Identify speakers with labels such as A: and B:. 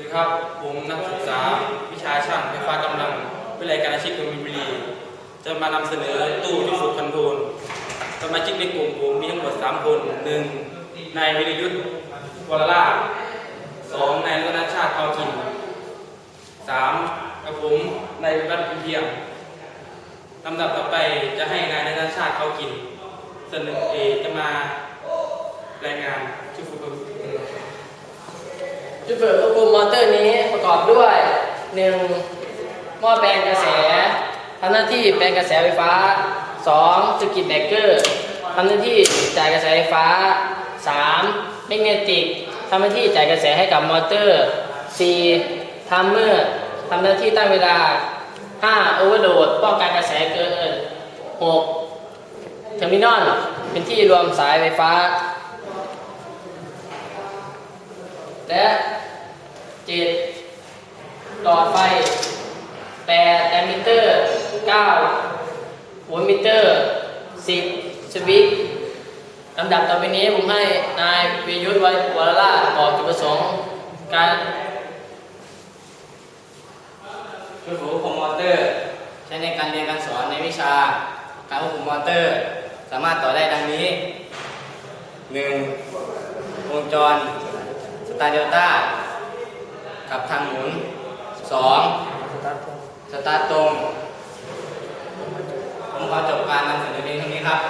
A: วัสดีครับ ผมนักศึกษาวิชาช่างไฟฟ้ากำลัง วิทยาการอาชีพกบินบุรี จะมานำเสนอตู้ที่ฝึกคอนโทรลสมาชิกในกลุ่มผมมีทั้งหมด 3 คนหนึ่งนายวิรยุทธ์วรล่าสองนายรัตนชาติเขากินสามกับผมนายวิวัฒน์พิมเพียงลำดับต่อไปจะให้นายรัตนชาติเขากินเสนอเอจะมารายงานที่ฝึกคอนโทรล
B: จุดเปิดควบคุมมอเตอร์นี้ประกอบด้วยหนึ่งหม้อแปลงกระแสทำหน้าที่แปลงกระแสไฟฟ้าสองสกิตแบกเกอร์ทำหน้าที่จ่ายกระแสไฟฟ้าสามแมกเนติกทำหน้าที่จ่ายกระแสให้กับมอเตอร์สี่ทัมเมอร์ทำหน้าที่ตั้งเวลาห้าโอเวอร์โหลดป้องกันกระแสเกินหกเทอร์มินอลเป็นที่รวมสายไฟฟ้า และเจ็ดหลอดไฟแปดแอมมิเตอร์เก้าโวลต์มิเตอร์สิบสวิตช์ลำดับต่อไปนี้ผมให้นายวิยุทธ์ไว้วรลาบอกจุดประสงค์การ
C: ชุดควบคุมมอเตอร์ ใช้ในการเรียนการสอนในวิชา การควบคุมมอเตอร์ สามารถต่อได้ดังนี้ 1. วงจร ตาร์เดลต้ากับทางหมุน 2. สตาร์ตรง ผมขอจบการนำเสนอเพียงเท่านี้ครับ